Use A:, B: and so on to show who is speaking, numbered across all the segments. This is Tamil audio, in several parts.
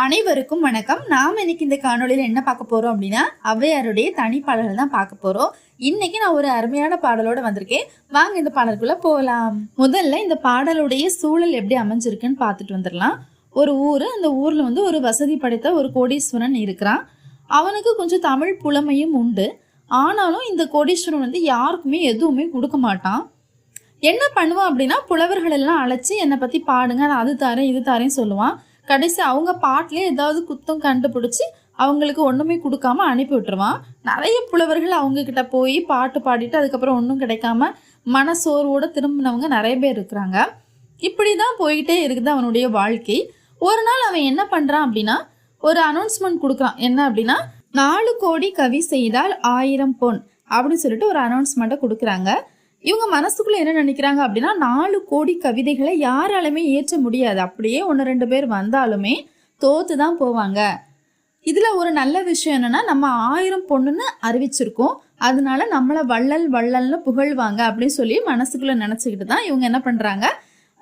A: அனைவருக்கும் வணக்கம். நாம் இன்னைக்கு இந்த காணொளியில் என்ன பார்க்க போகிறோம் அப்படின்னா ஔவையாருடைய தனி பாடல்கள் தான் பார்க்க போகிறோம் இன்னைக்கு நான் ஒரு அருமையான பாடலோட வந்திருக்கேன். வாங்க இந்த பாடலுக்குள்ள போகலாம். முதல்ல இந்த பாடலுடைய சூழல் எப்படி அமைஞ்சிருக்குன்னு பார்த்துட்டு வந்துடலாம். ஒரு ஊர் அந்த ஊரில் வந்து ஒரு வசதி படைத்த ஒரு கோடீஸ்வரன் இருக்கிறான். அவனுக்கு கொஞ்சம் தமிழ் புலமையும் உண்டு. ஆனாலும் இந்த கோடீஸ்வரன் வந்து யாருக்குமே எதுவுமே கொடுக்க மாட்டான். என்ன பண்ணுவான் அப்படின்னா புலவர்கள் எல்லாம் அழைச்சி என்னை பற்றி பாடுங்க நான் அது தரேன் இது தரேன்னு சொல்லுவான். கடைசி அவங்க பாட்டிலே ஏதாவது குத்தம் கண்டுபிடிச்சி அவங்களுக்கு ஒன்றுமே கொடுக்காம அனுப்பி விட்டுருவான். நிறைய புலவர்கள் அவங்கக்கிட்ட போய் பாட்டு பாடிட்டு அதுக்கப்புறம் ஒன்றும் கிடைக்காம மனசோர்வோட திரும்பினவங்க நிறைய பேர் இருக்கிறாங்க. இப்படி தான் போயிட்டே இருக்குது அவனுடைய வாழ்க்கை. ஒரு நாள் அவன் என்ன பண்ணுறான் அப்படின்னா ஒரு அனௌன்ஸ்மெண்ட் கொடுக்குறான். என்ன அப்படின்னா நாலு கோடி கவி செய்தால் ஆயிரம் பொன் அப்படின்னு சொல்லிட்டு ஒரு அனௌன்ஸ்மெண்ட்டை கொடுக்குறாங்க. இவங்க மனசுக்குள்ள என்ன நினைக்கிறாங்க அப்படின்னா நாலு கோடி கவிதைகளை யாராலுமே ஏற்ற முடியாது. அப்படியே ஒன்று ரெண்டு பேர் வந்தாலுமே தோத்து தான் போவாங்க. இதில் ஒரு நல்ல விஷயம் என்னென்னா நம்ம ஆயிரம் பொண்ணுன்னு அறிவிச்சிருக்கோம். அதனால நம்மளை வள்ளல் வள்ளல்னு புகழ்வாங்க அப்படின்னு சொல்லி மனசுக்குள்ளே நினச்சிக்கிட்டு தான் இவங்க என்ன பண்ணுறாங்க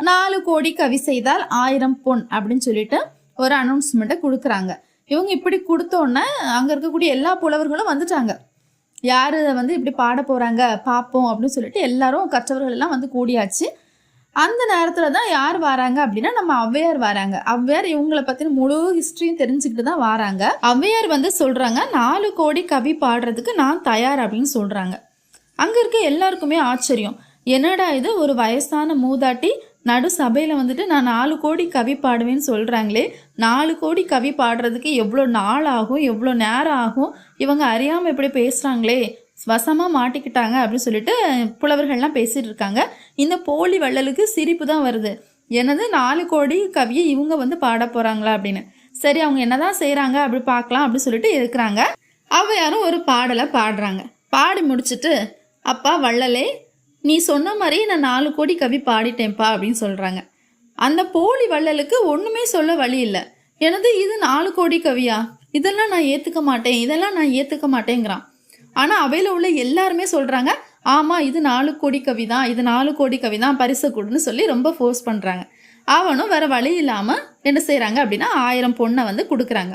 A: நாலு கோடி கவி செய்தால் ஆயிரம் பொன் அப்படின்னு சொல்லிட்டு ஒரு அனௌன்ஸ்மெண்ட்டை கொடுக்குறாங்க. இவங்க இப்படி கொடுத்தோன்னே அங்கே இருக்கக்கூடிய எல்லா புலவர்களும் வந்துட்டாங்க. யார் வந்து இப்படி பாட போகிறாங்க பார்ப்போம் அப்படின்னு சொல்லிட்டு எல்லாரும் கற்றவர்கள் எல்லாம் வந்து கூடியாச்சு. அந்த நேரத்தில் தான் யார் வராங்க அப்படின்னா நம்ம ஔவையார் வராங்க. ஔவையார் இவங்களை பற்றின முழு ஹிஸ்ட்ரியும் தெரிஞ்சுக்கிட்டு தான் வராங்க. ஔவையார் வந்து சொல்கிறாங்க நாலு கோடி கவி பாடுறதுக்கு நான் தயார் அப்படின்னு சொல்கிறாங்க அங்கே இருக்க எல்லாருக்குமே ஆச்சரியம். என்னடா இது? ஒரு வயசான மூதாட்டி நடு சபையில் வந்துட்டு நான் நாலு கோடி கவி பாடுவேன்னு சொல்கிறாங்களே நாலு கோடி கவி பாடுறதுக்கு எவ்வளோ நாள் ஆகும் எவ்வளோ நேரம் ஆகும் இவங்க அறியாமல் இப்படி பேசுகிறாங்களே வசமாக மாட்டிக்கிட்டாங்க அப்படின்னு சொல்லிட்டு புலவர்கள்லாம் பேசிகிட்டு இருக்காங்க. இந்த போலி வள்ளலுக்கு சிரிப்பு தான் வருது. என்னது நாலு கோடி கவியை இவங்க வந்து பாட போகிறாங்களா அப்படின்னு. சரி அவங்க என்னதான் செய்கிறாங்க அப்படி பார்க்கலாம் அப்படின்னு சொல்லிட்டு இருக்கிறாங்க. யாரும் ஒரு பாடலை பாடுறாங்க. பாடி முடிச்சுட்டு அப்பா வள்ளலே நீ சொன்ன மாதிரி நான் நாலு கோடி கவி பாடிட்டேன்ப்பா அப்படின்னு சொல்கிறாங்க அந்த போலி வள்ளலுக்கு ஒன்றுமே சொல்ல வழி இல்லை. எனது இது நாலு கோடி கவியா? இதெல்லாம் நான் ஏற்றுக்க மாட்டேன் இதெல்லாம் நான் ஏற்றுக்க மாட்டேங்கிறான். ஆனால் அவையில் உள்ள எல்லாருமே சொல்கிறாங்க ஆமாம் இது நாலு கோடி கவி தான் இது நாலு கோடி கவி தான் பரிசு கொடுன்னு சொல்லி ரொம்ப ஃபோர்ஸ் பண்ணுறாங்க அவனும் வேறு வழி இல்லாமல் என்ன செய்கிறாங்க அப்படின்னா ஆயிரம் பொண்ணை வந்து கொடுக்குறாங்க.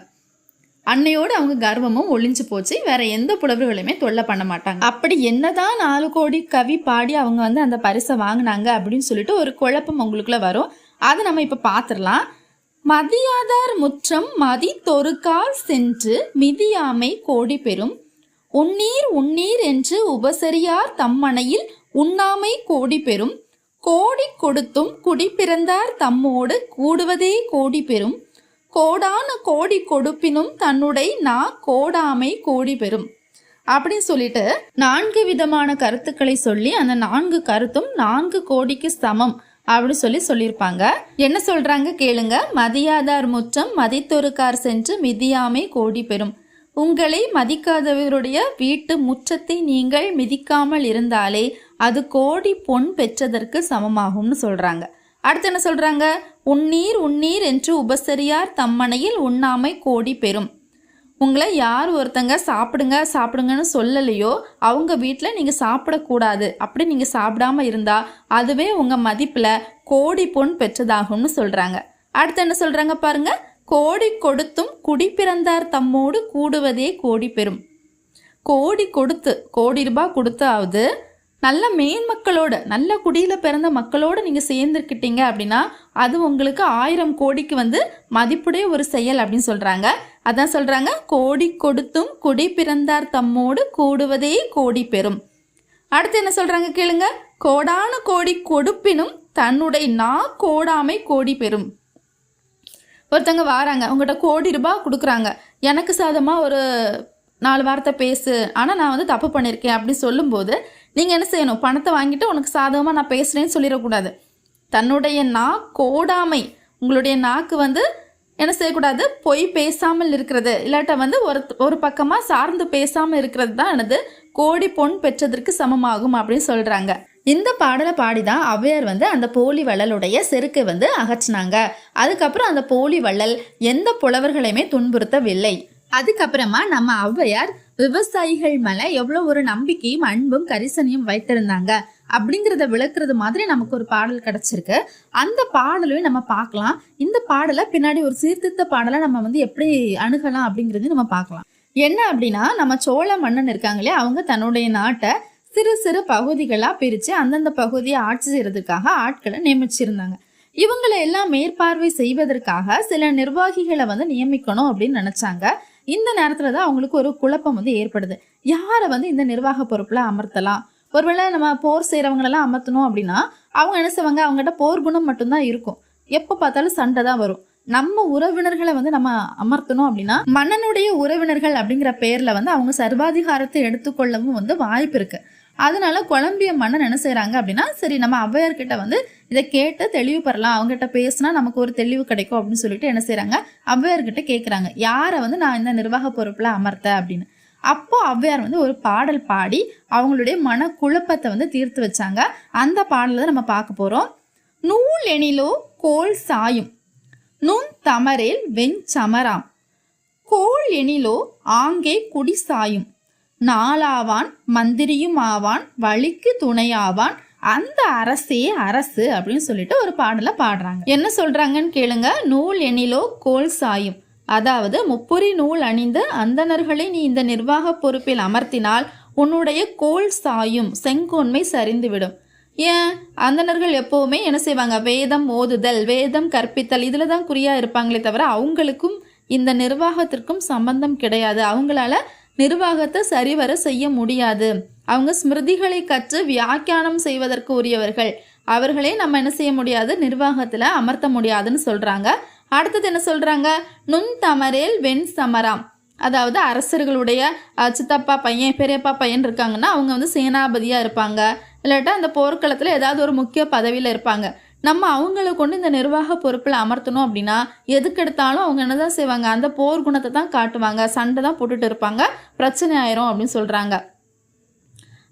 A: அன்னையோடு அவங்க கர்வமும் ஒளிஞ்சு போச்சு. வேற எந்த புலவர்களுமே தொல்லை பண்ண மாட்டாங்க. அப்படி என்னதான் நாலு கோடி கவி பாடி அவங்க வந்து அந்த பரிசை வாங்கினாங்க அப்படின்னு சொல்லிட்டு ஒரு குழப்பம் உங்களுக்குள்ள வரும். அதை நம்ம இப்ப பாத்திரலாம். மதியாதார் முற்றம் மதி தொறுக்கால் சென்று மிதியாமை கோடி பெறும். உன்னீர் உன்னீர் என்று உபசரியார் தம்மனையில் உண்ணாமை கோடி பெறும். கோடி கொடுத்தும் குடி பிறந்தார் தம்மோடு கூடுவதே கோடி பெறும். கோடான கோடி கொடுப்பினும் தன்னுடை நா கோடாமை கோடி பெறும். அப்படின்னு சொல்லிட்டு நான்கு விதமான கருத்துக்களை சொல்லி அந்த நான்கு கருத்தும் நான்கு கோடிக்கு சமம் அப்படின்னு சொல்லி சொல்லியிருப்பாங்க. என்ன சொல்றாங்க கேளுங்க. மதியாதார் முற்றம் மதித்தொருக்கார் சென்று மிதியாமை கோடி பெறும். உங்களை மதிக்காதவருடைய வீட்டு முற்றத்தை நீங்கள் மிதிக்காமல் இருந்தாலே அது கோடி பொன் பெற்றதற்கு சமமாகும்னு சொல்றாங்க. அடுத்து என்ன சொல்றாங்க? உன்னீர் உன்னீர் என்று உபசரியார் தம்மனையில் உண்ணாமை கோடி பெறும். உங்களை யார் ஒருத்தங்க சாப்பிடுங்க சாப்பிடுங்கன்னு சொல்லலையோ அவங்க வீட்டில் நீங்கள் சாப்பிடக்கூடாது. அப்படி நீங்கள் சாப்பிடாம இருந்தால் அதுவே உங்கள் மதிப்பில் கோடி பொன் பெற்றதாகும்னு சொல்கிறாங்க அடுத்து என்ன சொல்கிறாங்க பாருங்க கோடி கொடுத்தும் குடி பிறந்தார் தம்மோடு கூடுவதே கோடி பெறும். கோடி கொடுத்து கோடி ரூபாய் கொடுத்தாவது நல்ல மேன் மக்களோட நல்ல குடியில் பிறந்த மக்களோட நீங்கள் சேர்ந்துருக்கிட்டீங்க அப்படின்னா அது உங்களுக்கு ஆயிரம் கோடிக்கு வந்து மதிப்புடைய ஒரு செயல் அப்படின்னு சொல்கிறாங்க அதான் சொல்கிறாங்க கோடி கொடுத்தும் குடி பிறந்தார் தம்மோடு கூடுவதே கோடி பெறும். அடுத்து என்ன சொல்கிறாங்க கேளுங்க கோடான கோடி கொடுப்பினும் தன்னுடைய நா கோடாமை கோடி பெறும். ஒருத்தங்க வாராங்க உங்கள்கிட்ட கோடி ரூபாய் கொடுக்குறாங்க எனக்கு சாதமாக ஒரு நாலு வார்த்தை பேசு ஆனால் நான் வந்து தப்பு பண்ணியிருக்கேன் அப்படின்னு சொல்லும்போது நீங்கள் என்ன செய்யணும்? பணத்தை வாங்கிட்டு உனக்கு சாதகமாக நான் பேசுகிறேன்னு சொல்லிடக்கூடாது. தன்னுடைய நா கோடாமை உங்களுடைய நாக்கு வந்து என்ன செய்யக்கூடாது? பொய் பேசாமல் இருக்கிறது. இல்லாட்ட வந்து ஒரு ஒரு பக்கமாக சார்ந்து பேசாமல் இருக்கிறது தான் எனது கோடி பொன் பெற்றதற்கு சமமாகும் அப்படின்னு சொல்கிறாங்க இந்த பாடலை பாடிதான் ஔவையார் வந்து அந்த போலி வள்ளலுடைய செருக்கை வந்து அகற்றினாங்க. அதுக்கப்புறம் அந்த போலி வள்ளல் எந்த புலவர்களையுமே துன்புறுத்தவில்லை. அதுக்கப்புறமா நம்ம ஔவையார் விவசாயிகள் மேல எவ்வளவு ஒரு நம்பிக்கையும் அன்பும் கரிசனையும் வைத்திருந்தாங்க. அப்படிங்கிறத விளக்குறது மாதிரி நமக்கு ஒரு பாடல் கிடைச்சிருக்கு. அந்த பாடலையும் நம்ம பார்க்கலாம். இந்த பாடலை பின்னாடி ஒரு சீர்திருத்த பாடலை நம்ம வந்து எப்படி அணுகலாம் அப்படிங்கிறதையும் நம்ம பார்க்கலாம். என்ன அப்படின்னா நம்ம சோழ மன்னன் இருக்காங்களே அவங்க தன்னுடைய நாட்டை சிறு சிறு பகுதிகளாக பிரித்து அந்தந்த பகுதியை ஆட்சி செய்யறதுக்காக ஆட்களை நியமிச்சிருந்தாங்க. இவங்களை எல்லாம் மேற்பார்வை செய்வதற்காக சில நிர்வாகிகளை வந்து நியமிக்கணும் அப்படின்னு நினைச்சாங்க. இந்த நேரத்துல தான் அவங்களுக்கு ஒரு குழப்பம் வந்து ஏற்படுது. யாரை வந்து இந்த நிர்வாக பொறுப்புல அமர்த்தலாம்? ஒருவேளை நம்ம போர் செய்கிறவங்களெல்லாம் அமர்த்தணும் அப்படின்னா அவங்க என்ன செய்வாங்க? அவங்ககிட்ட போர் குணம் மட்டும்தான் இருக்கும். எப்போ பார்த்தாலும் சண்டை தான் வரும். நம்ம உறவினர்களை வந்து நம்ம அமர்த்தணும் அப்படின்னா மன்னனுடைய உறவினர்கள் அப்படிங்கிற பேர்ல வந்து அவங்க சர்வாதிகாரத்தை எடுத்துக்கொள்ளவும் வந்து வாய்ப்பு இருக்கு. அதனால குழம்பிய மன்னன் என்ன செய்கிறாங்க அப்படின்னா சரி நம்ம ஔவையார்கிட்ட வந்து இதை கேட்டு தெளிவு பெறலாம். அவங்ககிட்ட பேசினா நமக்கு ஒரு தெளிவு கிடைக்கும் அப்படின்னு சொல்லிட்டு என்ன செய்கிறாங்க ஔவையார்கிட்ட கேட்குறாங்க யாரை வந்து நான் இந்த நிர்வாக பொறுப்பில் அமர்த்த? அப்படின்னு. அப்போ ஔவையார் வந்து ஒரு பாடல் பாடி அவங்களுடைய மன குழப்பத்தை வந்து தீர்த்து வச்சாங்க. அந்த பாடலை தான் நம்ம பார்க்க போகிறோம் நூல் எனிலோ கோல் சாயும் நுண் தமரேல் வெஞ்சமராம் கோல் எனிலோ ஆங்கே குடி சாயும் நாளாவான் மந்திரியும் ஆவான் வழிக்கு துணையாவான் அந்த அரசே அரசு அப்படின்னு சொல்லிட்டு ஒரு பாடலை பாடுறாங்க. என்ன சொல்றாங்கன்னு கேளுங்க. நூல் எனிலோ கோல் சாயும். அதாவது முப்புரி நூல் அணிந்து அந்தணர்களை நீ இந்த நிர்வாக பொறுப்பில் அமர்த்தினால் உன்னுடைய கோல் சாயும் செங்கோன்மை சரிந்துவிடும். ஏன்? அந்தணர்கள் எப்போவுமே என்ன செய்வாங்க? வேதம் ஓதுதல் வேதம் கற்பித்தல் இதில் தான் குறியா இருப்பாங்களே தவிர அவங்களுக்கும் இந்த நிர்வாகத்திற்கும் சம்பந்தம் கிடையாது. அவங்களால நிர்வாகத்தை சரிவர செய்ய முடியாது. அவங்க ஸ்மிருதிகளை கற்று வியாக்கியானம் செய்வதற்கு உரியவர்கள். அவர்களே நம்ம என்ன செய்ய முடியாது? நிர்வாகத்தில் அமர்த்த முடியாதுன்னு சொல்கிறாங்க அடுத்தது என்ன சொல்கிறாங்க நுண் தமரேல் வெண் சமராம். அதாவது அரசர்களுடைய சித்தப்பா பையன் பெரியப்பா பையன் இருக்காங்கன்னா அவங்க வந்து சேனாபதியாக இருப்பாங்க. இல்லாட்டா அந்த போர்க்களத்தில் ஏதாவது ஒரு முக்கிய பதவியில் இருப்பாங்க. நம்ம அவங்கள கொண்டு இந்த நிர்வாக பொறுப்பில் அமர்த்தணும் அப்படின்னா எதுக்கெடுத்தாலும் அவங்க என்னதான் செய்வாங்க? அந்த போர் குணத்தை தான் காட்டுவாங்க. சண்டை தான் போட்டுட்டு இருப்பாங்க. பிரச்சனை ஆயிரும் அப்படின்னு சொல்கிறாங்க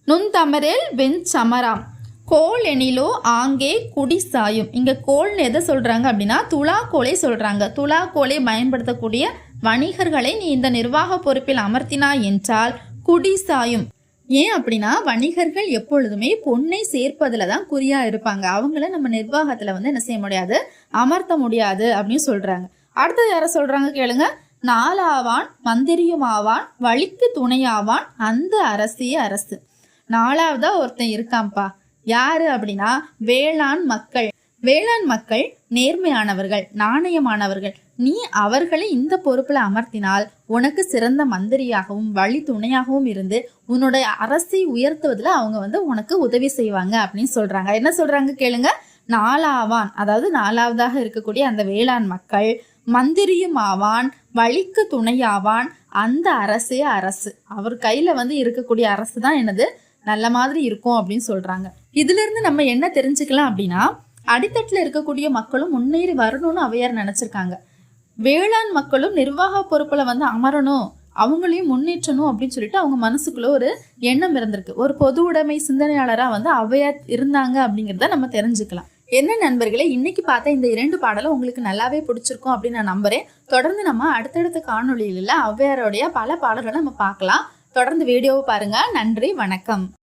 A: நுண்தமரேல் வெஞ்சமராம் கோல் எனிலோ ஆங்கே குடி சாயும். இங்கே கோல்னு எதை சொல்கிறாங்க அப்படின்னா துலா கோலை சொல்கிறாங்க துலா கோலை பயன்படுத்தக்கூடிய வணிகர்களை நீ இந்த நிர்வாக பொறுப்பில் அமர்த்தினா என்றால் குடி சாயும். ஏன் அப்படின்னா வணிகர்கள் எப்பொழுதுமே பொன்னை சேர்ப்பதில் தான் குறியாக இருப்பாங்க. அவங்கள நம்ம நிர்வாகத்தில் வந்து என்ன செய்ய முடியாது? அமர்த்த முடியாது அப்படின்னு சொல்றாங்க. அடுத்தது யாரை சொல்றாங்க கேளுங்க. நாலாவான் மந்திரியும் ஆவான் வழிக்கு துணையாவான் அந்த அரசிய அரசு. நாலாவதா ஒருத்தன் இருக்கான்ப்பா. யாரு அப்படின்னா வேளாண் மக்கள். வேளாண் மக்கள் நேர்மையானவர்கள் நாணயமானவர்கள். நீ அவர்களை இந்த பொறுப்பில் அமர்த்தினால் உனக்கு சிறந்த மந்திரியாகவும் வழி துணையாகவும் இருந்து உன்னுடைய அரசை உயர்த்துவதில் அவங்க வந்து உனக்கு உதவி செய்வாங்க அப்படின்னு சொல்றாங்க. என்ன சொல்றாங்க கேளுங்க. நாலாவான் அதாவது நாலாவதாக இருக்கக்கூடிய அந்த வேளாண் மக்கள் மந்திரியும் ஆவான் வழிக்கு துணையாவான் அந்த அரசே அரசு. அவர் கையில வந்து இருக்கக்கூடிய அரசு தான் என்னது? நல்ல மாதிரி இருக்கும் அப்படின்னு சொல்றாங்க. இதுல இருந்து நம்ம என்ன தெரிஞ்சுக்கலாம் அப்படின்னா அடித்தட்டில் இருக்கக்கூடிய மக்களும் முன்னேறி வரணும்னு அவையார் நினைச்சிருக்காங்க. வேளாண் மக்களும் நிர்வாக பொறுப்பில் வந்து அமரணும் அவங்களையும் முன்னேற்றணும் அப்படின்னு சொல்லிட்டு அவங்க மனசுக்குள்ள ஒரு எண்ணம் இருந்திருக்கு. ஒரு பொது உடைமை சிந்தனையாளராக வந்து அவையா இருந்தாங்க அப்படிங்கிறத நம்ம தெரிஞ்சுக்கலாம். என்ன நண்பர்களே இன்னைக்கு பார்த்த இந்த இரண்டு பாடலும் உங்களுக்கு நல்லாவே பிடிச்சிருக்கும் அப்படின்னு நான் நம்புறேன். தொடர்ந்து நம்ம அடுத்தடுத்த காணொளியில ஔவையாரோடைய பல பாடல்களை நம்ம பார்க்கலாம். தொடர்ந்து வீடியோவை பாருங்க. நன்றி வணக்கம்.